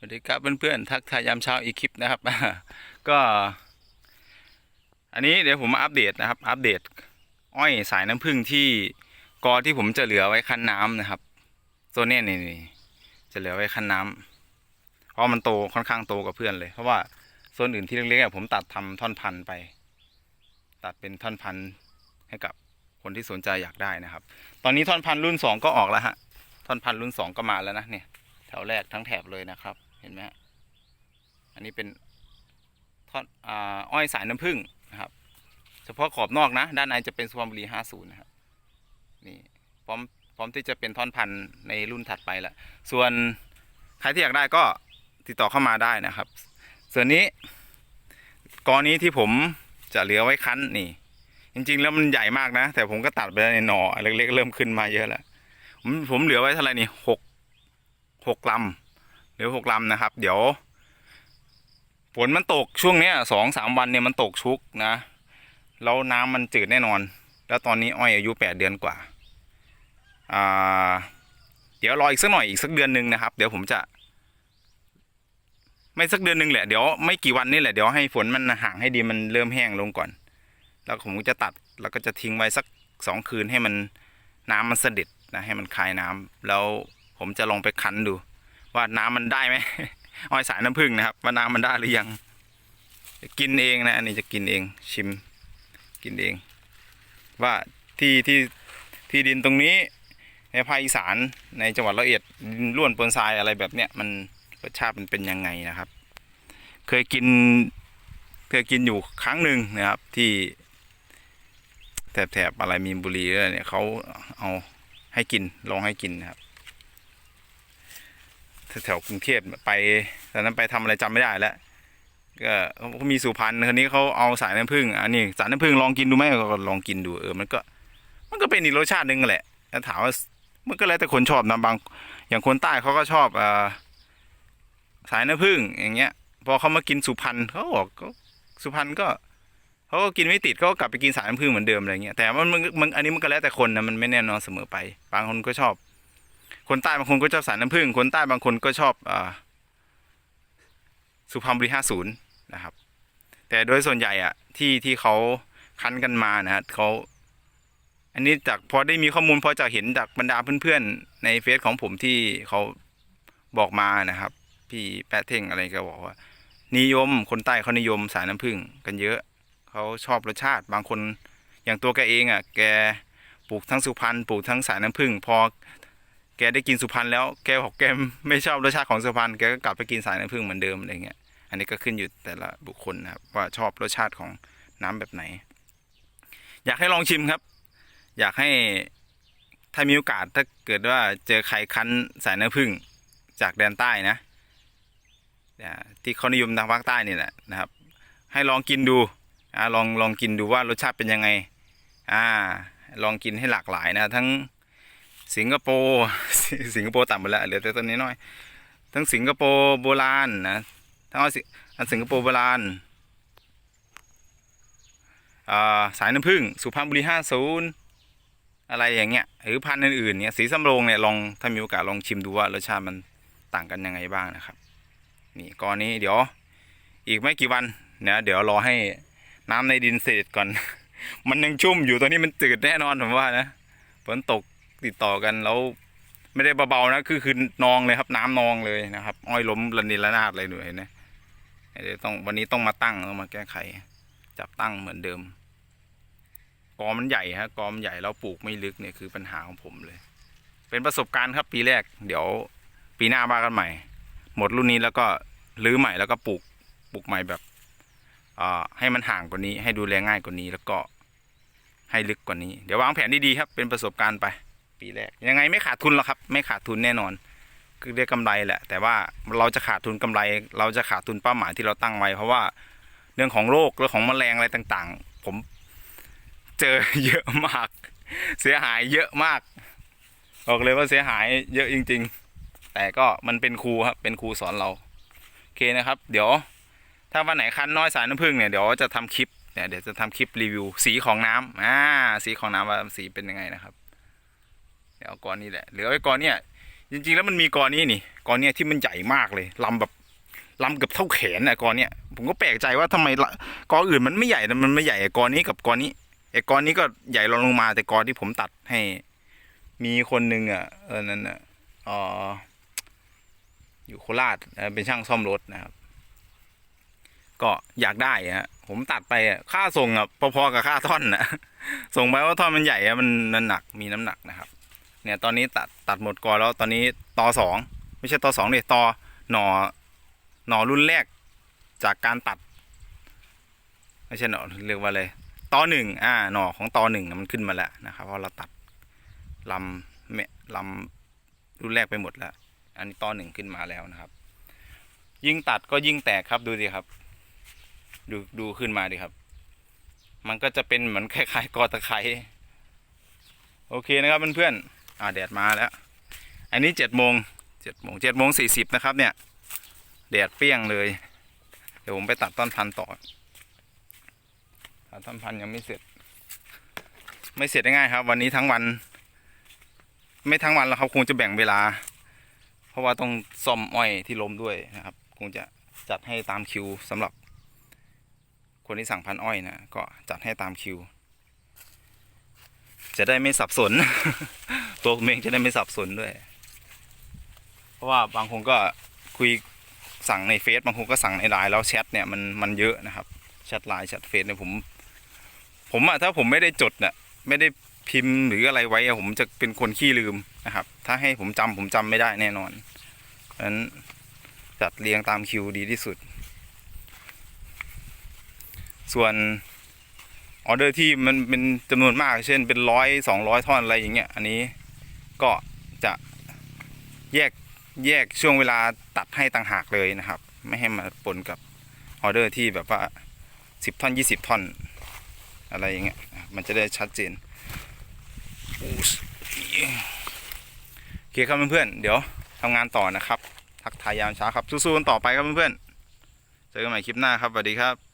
สวัสดีครับเพื่อนๆทักทายยามเช้าอีกคลิปนะครับ ก็ อันนี้เดี๋ยวผมมาอัปเดตนะครับ อัปเดต อ้อยสายน้ำผึ้งที่กอที่ผมจะเหลือไว้คั้นน้ำนะครับตัวเนี้ยนี่จะเหลือไว้คั้นน้ำเพราะมันโตค่อนข้างโตกว่าเพื่อนเลย เพราะว่าโซนอื่นที่เล็กๆอะผมตัดทำท่อนพันธุ์ไป ตัดเป็นท่อนพันธุ์ให้กับคนที่สนใจอยากได้นะครับ ตอนนี้ท่อนพันธุ์รุ่นสองก็ออกแล้วฮะท่อนพันธุ์รุ่นสองก็มาแล้วนะเนี่ยแถวแรกทั้งแถบเลยนะครับ เห็นไหมฮะอันนี้เป็นท่อนอ่าอ้อยสายน้ำผึ้งนะครับ เฉพาะขอบนอกนะ ด้านในจะเป็นสุพรรณบุรี50นะครับนี่พร้อมพร้อมที่จะเป็นท่อนพันธุ์ในรุ่นถัดไปละส่วนใครที่อยากได้ก็ติดต่อเข้ามาได้นะครับ ส่วนนี้กอนี้ที่ผมจะเหลือไว้คั้นนี่ จริง ๆ แล้วมันใหญ่มากนะ แต่ผมก็ตัดไปแล้วในหน่อเล็กๆเริ่มขึ้นมาเยอะแล้วผมผมเหลือไว้เท่าไหร่นี่หกหกลำ หรือหกลำนะครับ เดี๋ยวฝนมันตกช่วงเนี้ยสองสามวันเนี่ยมันตกชุกนะแล้วน้ำมันจืดแน่นอน แล้วตอนนี้อ้อยอายุแปดเดือนกว่าอ่าเดี๋ยวรออีกสักหน่อยอีกสักเดือนหนึ่งนะครับ เดี๋ยวผมจะ ไม่สักเดือนหนึ่งแหละเดี๋ยวไม่กี่วันนี่แหละเดี๋ยวให้ฝนมันห่างให้ดีมันเริ่มแห้งลงก่อน แล้วผมก็จะตัดแล้วก็จะทิ้งไว้สักสองคืนให้มันน้ำมันเสด็จนะให้มันคายน้ำแล้วผมจะลองไปคั้นดู ว่าน้ำมันได้ไหมอ้อยสายน้ำผึ้งนะครับ ว่าน้ำมันได้หรือยังกินเองนะอันนี้จะกินเองชิม กินเอง ว่าที่ที่ที่ดินตรงนี้ในภาคอีสานในจังหวัดร้อยเอ็ดดินร่วนปนทรายอะไรแบบเนี้ยมันรสชาติมันเป็นยังไงนะครับ เคยกินเคยกินอยู่ครั้งหนึ่งนะครับที่แถบๆอะไรมีนบุรีเนี่ยเขาเอาให้กินลองให้กินนะครับ แถวกรุงเทพไปตอนนั้นไปทำอะไรจำไม่ได้แล้วก็เขามีสุพรรณคนนี้เขาเอาสายน้ำผึ้งอันนี้สายน้ำผึ้งลองกินดูไหมก็ลองกินดูเออมันก็มันก็เป็นอีกรสชาตินึงแหละแล้วถามว่ามันก็แล้วแต่คนชอบนะบาง อย่างคนใต้เขาก็ชอบอ่าสายน้ำผึ้งอย่างเงี้ย พอเขามากินสุพรรณเขาบอกก็สุพรรณก็เขาก็กินไม่ติดเขาก็กลับไปกินสายน้ำผึ้งเหมือนเดิมอะไรเงี้ยแต่มันมันอันนี้มันก็แล้วแต่คนนะมันไม่แน่นอนเสมอไป บางคนก็ชอบ คนใต้บางคนก็ชอบสายน้ำผึ้งคนใต้บางคนก็ชอบอสุพรรณบุรีห้าศูนย์นะครับ แต่โดยส่วนใหญ่อะที่ที่เขาคั้นกันมานะฮะเขาอันนี้จากพอได้มีข้อมูลพอจะเห็นจากบรรดาเพื่อนๆ ในเฟซของผมที่เขาบอกมานะครับ พี่แปะเท่งอะไรก็บอกว่า นิยมคนใต้เขานิยมสายน้ำผึ้งกันเยอะเขาชอบรสชาติบางคนอย่างตัวแกเองอะแกปลูกทั้งสุพรรณปลูกทั้งสายน้ำผึ้งพอ แกได้กินสุพรรณแล้วแกบอกแกไม่ชอบรสชาติของสุพรรณแกก็กลับไปกินสายน้ำผึ้งเหมือนเดิมอะไรเงี้ยอันนี้ก็ขึ้นอยู่แต่ละบุคคลนะครับว่าชอบรสชาติของน้ำแบบไหน อยากให้ลองชิมครับ อยากให้ถ้ามีโอกาสถ้าเกิดว่าเจอใครคั้นสายน้ำผึ้งจากแดนใต้นะที่เขานิยมทางภาคใต้นี่แหละนะครับ ให้ลองกินดูอลองลองกินดูว่ารสชาติเป็นยังไงอ่าลองกินให้หลากหลายนะทั้ง สิงคโปร์สิงคโปร์ต่ำไปแล้วเหลือแต่ต้นนี้น้อย ทั้งสิงคโปร์โบราณนะทั้งอันสิงคโปร์โบราณอ่าสายน้ำผึ้งสุพรรณบุรีห้าศูนย์อะไรอย่างเงี้ยหรือพันธุ์อื่นๆเนี่ยสีสำโรงเนี่ยลองถ้ามีโอกาสลองชิมดูว่ารสชาติมันต่างกันยังไงบ้างนะครับ นี่ก้อนนี้เดี๋ยวอีกไม่กี่วันเนี่ยเดี๋ยวรอให้น้ำในดินเสด็จก่อน มันยังชุ่มอยู่ตอนนี้มันจืดแน่นอนผมว่านะฝนตก ติดต่อกันแล้วไม่ได้เบาๆนะคือคือนองเลยครับน้ำนองเลยนะครับ อ้อยล้มระนินระนาดเลยหน่อยนะเดี๋ยวต้องวันนี้ต้องมาตั้งต้องมาแก้ไข จับตั้งเหมือนเดิม กอมันใหญ่ฮะกอมันใหญ่แล้วปลูกไม่ลึกเนี่ยคือปัญหาของผมเลย เป็นประสบการณ์ครับปีแรก เดี๋ยวปีหน้าว่ากันใหม่ หมดรุ่นนี้แล้วก็รื้อใหม่แล้วก็ปลูกปลูกใหม่แบบอ่าให้มันห่างกว่านี้ ให้ดูแลง่ายกว่านี้แล้วก็ให้ลึกกว่านี้ เดี๋ยววางแผนดีๆครับ เป็นประสบการณ์ไป ปีแรก ยังไงไม่ขาดทุนหรอกครับ ไม่ขาดทุนแน่นอน คือได้กำไรแหละ แต่ว่าเราจะขาดทุนกำไร เราจะขาดทุนเป้าหมายที่เราตั้งไว้ เพราะว่าเรื่องของโรคเรื่องของแมลงอะไรต่างๆ ผมเจอเยอะมาก เสียหายเยอะมากบอกเลยว่าเสียหายเยอะจริง ๆ แต่ก็มันเป็นครูครับ เป็นครูสอนเรา โอเคนะครับ เดี๋ยว ถ้าวันไหนคันน้อยสายน้ำผึ้งเนี่ย เดี๋ยวจะทำคลิป เนี่ย เดี๋ยวจะทำคลิปรีวิวสีของน้ำอ่า สีของน้ำว่าสีเป็นยังไงนะครับ เดี๋ยวก้อนนี้แหละเหลือไว้ก้อนเนี่ยจริงๆแล้วมันมีกอนนี้นี่กอนเนี้ยที่มันใหญ่มากเลยลำแบบลำเกือบเท่าแขนอะกอนเนี้ยผมก็แปลกใจว่าทำไมละกออื่นมันไม่ใหญ่นะมันไม่ใหญ่ไอ้กอนนี้กับกอนนี้ไอ้กอนนี้ก็ใหญ่รองลงมา แต่กอนที่ผมตัดให้ มีคนหนึ่งอะเออนั่นอะอ๋ออยู่โคราชเป็นช่างซ่อมรถนะครับ ก็อยากได้ฮะผมตัดไปอะค่าส่งอะพอๆกับค่าท่อนนะส่งไปว่าท่อนมันใหญ่อะมันมันหนักมีน้ำหนักนะครับ เนี่ยตอนนี้ตัดตัดหมดก่อนแล้วตอนนี้ตอสองไม่ใช่ตอสองเลยตอหนอหนอรุ่นแรกจากการตัด ไม่ใช่หน่อเรียกว่าอะไรตอหนึ่งอ่าหน่อของตอหนึ่งมันขึ้นมาแล้วนะครับเพราะเราตัดลำเมลำรุ่นแรกไปหมดแล้ว อันนี้ตอหนึ่งขึ้นมาแล้วนะครับ ยิ่งตัดก็ยิ่งแตกครับดูสิครับ ดูดูขึ้นมาดิครับ มันก็จะเป็นเหมือนคล้ายๆกอตะไคร้โอเคนะครับเพื่อนๆ อ่าแดดมาแล้ว อันนี้เจ็ดโมงเจ็ดโมงเจ็ดโมงสี่สิบนะครับเนี่ย แดดเปรี้ยงเลย เดี๋ยวผมไปตัดต้นพันธุ์ต่อตัดต้นพันธุ์ยังไม่เสร็จ ไม่เสร็จได้ง่ายครับ วันนี้ทั้งวัน ไม่ทั้งวันแล้วครับคงจะแบ่งเวลา เพราะว่าต้องซ่อมอ้อยที่ล้มด้วยนะครับ คงจะจัดให้ตามคิวสำหรับ คนที่สั่งพันอ้อยนะก็จัดให้ตามคิว จะได้ไม่สับสน ตัวผมเองจะได้ไม่สับสนด้วย เพราะว่าบางคนก็คุยสั่งในเฟซบางคนก็สั่งในไลน์แล้วแชทเนี่ยมันมันเยอะนะครับแชทไลน์แชทเฟซเนี่ยผม ผมอะถ้าผมไม่ได้จดเนี่ยไม่ได้พิมพ์หรืออะไรไว้อะผมจะเป็นคนขี้ลืมนะครับ ถ้าให้ผมจำผมจำไม่ได้แน่นอนเพราะฉะนั้นจัดเรียงตามคิวดีที่สุด ส่วนออเดอร์ที่มันเป็นจำนวนมาก เช่นเป็นร้อยสองร้อยท่อนอะไรอย่างเงี้ยอันนี้ ก็จะแยกแยกช่วงเวลาตัดให้ต่างหากเลยนะครับ ไม่ให้มาปนกับออเดอร์ที่แบบว่าสิบท่อนยี่สิบท่อนอะไรอย่างเงี้ยมันจะได้ชัดเจนโอ้สโอเคครับเพื่อนๆเดี๋ยวทำงานต่อนะครับ ทักทายยามเช้าครับสู้ๆกันต่อไปครับเพื่อนๆเจอกันใหม่คลิปหน้าครับสวัสดีครับ